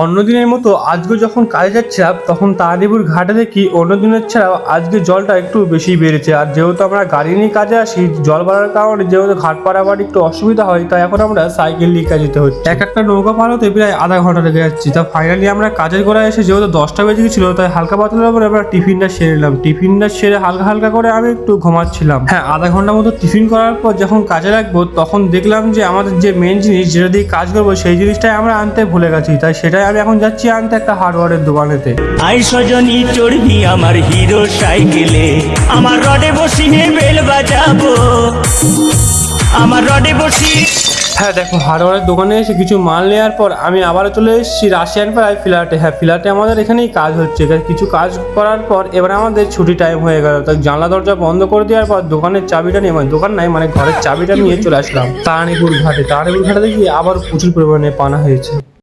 অন্য দিনের মতো আজকে যখন কাজে যাচ্ছিলাম তখন তারানিপুর ঘাটে দেখি অন্য দিনের ছাড়াও আজকে জলটা একটু বেশি বেড়েছে। আর যেহেতু আমরা গাড়ি নিয়ে কাজে আসি, জল বাড়ার কারণে যেহেতু ঘাট পারাবার একটু অসুবিধা হয়, তাই এখন আমরা সাইকেল নিয়ে কাজে যেতে হচ্ছে। এক একটা নৌকা পার হতে প্রায় আধা ঘণ্টা লেগে যাচ্ছি। তা ফাইনালি আমরা কাজের গোড়ায় এসে যেহেতু দশটা বেজে গেছিল, তাই হালকা পাতলার উপরে আমরা টিফিনটা সেরে নিলাম। টিফিনটা সেরে হালকা হালকা করে আমি একটু ঘুমাচ্ছিলাম। হ্যাঁ আধা ঘণ্টা মতো টিফিন করার পর যখন কাজে লাগবো, তখন দেখলাম যে আমাদের যে মেন জিনিস যেটা দিয়ে কাজ করব, সেই জিনিসটাই আমরা আনতে ভুলে গেছি। তাই আমি এখন যাচ্ছি আনতে একটা হার্ডওয়ারের দোকানেতে। আই সজনী চড়বি আমার হিরো সাইকেলে আমার রডে বসিয়ে বেল বাজাবো। আমার রডে বসিয়ে হ্যাঁ দেখো হার্ডওয়ারের দোকানে এসে কিছু মাল নেওয়ার পর আমি আবারও চলে এসেছি রাশিয়ান পাড়ায় ফ্ল্যাটে হ্যাঁ ফ্ল্যাটে আমাদের এখানেই কাজ হচ্ছে। কিছু কাজ করার পর এবার আমাদের ছুটি টাইম হয়ে গেল। তাই জানলা দরজা বন্ধ করে দেওয়ার পর দোকানের চাবিটা নিয়ে মানে দোকান নাই মানে ঘরের চাবিটা নিয়ে চলে আসলাম। তারানিপুর ঘাটে। তারানিপুর ঘাটে দেখি আবার প্রচুর পরিমাণে পানা হয়েছে।